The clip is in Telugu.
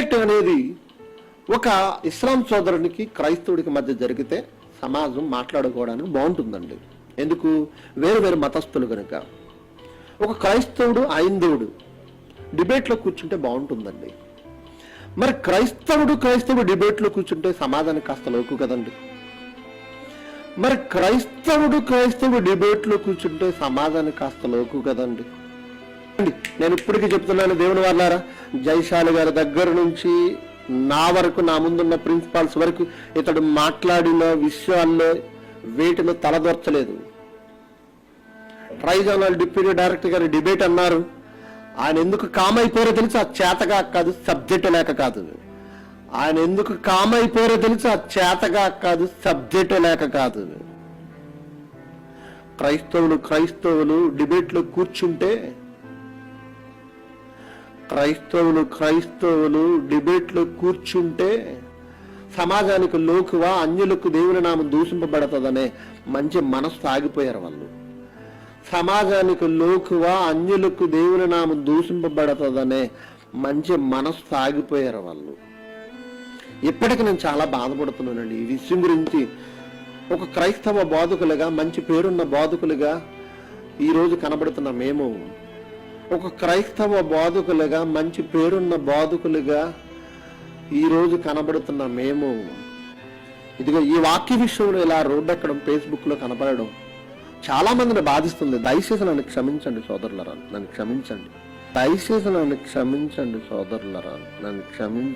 డిబేట్ అనేది ఒక ఇస్లాం సోదరునికి క్రైస్తవుడికి మధ్య జరిగితే సమాజం మాట్లాడుకోవడానికి బాగుంటుందండి. ఎందుకు? వేరు వేరు మతస్థులు కనుక ఒక క్రైస్తవుడు ఐందవుడు డిబేట్లో కూర్చుంటే బాగుంటుందండి. మరి క్రైస్తవుడు క్రైస్తవుడు డిబేట్లో కూర్చుంటే సమాధానం కాస్త లోకు కదండి. మరి క్రైస్తవుడు క్రైస్తవుడు డిబేట్లో కూర్చుంటే సమాధానం కాస్త లోకు కదండి. నేను ఇప్పటికీ చెప్తున్నాను దేవుని వాళ్ళారా జైశాలి గారి దగ్గర నుంచి నా వరకు నా ముందున్న ప్రిన్సిపాల్స్ వరకు ఇతడు మాట్లాడిన విషయాల్లో వేటిలో తలదొర్చలేదు. ట్రైజోనల్ డిప్యూటీ డైరెక్టర్ గారి డిబేట్ అన్నారు. ఆయన ఎందుకు కామ్ అయిపోయారో తెలుసు? ఆ చేతగా కాదు సబ్జెక్ట్ లేక కాదు. ఆయన ఎందుకు కామ్ అయిపోయారో తెలుసు? ఆ చేతగా కాదు సబ్జెక్ట్ లేక కాదు. క్రైస్తవులు క్రైస్తవులు డిబేట్లో కూర్చుంటే క్రైస్తవులు క్రైస్తవులు డిబేట్లో కూర్చుంటే సమాజానికి లోకువా అన్యులకు దేవుని నామం దూషింపబడుతుందనే మంచి మనసు ఆగిపోయారు వాళ్ళు. సమాజానికి లోకువా అన్యులకు దేవుని నామం దూషింపబడతదనే మంచి మనసు ఆగిపోయారు వాళ్ళు. ఇప్పటికి నేను చాలా బాధపడుతున్నానండి. ఈ విషయం గురించి ఒక క్రైస్తవ బోధకులుగా మంచి పేరున్న బోధకులుగా ఈరోజు కనబడుతున్న మేము ఒక క్రైస్తవ బాధకులుగా మంచి పేరున్న బాధకులుగా ఈరోజు కనబడుతున్న మేము. ఇదిగో ఈ వాక్య విషయంలో ఇలా రోడ్డు ఎక్కడం ఫేస్బుక్లో కనపడడం చాలా మందిని బాధిస్తుంది. దయచేసి నన్ను క్షమించండి సోదరులరా నన్ను క్షమించండి. దయచేసి నన్ను క్షమించండి సోదరులరా నన్ను క్షమించండి.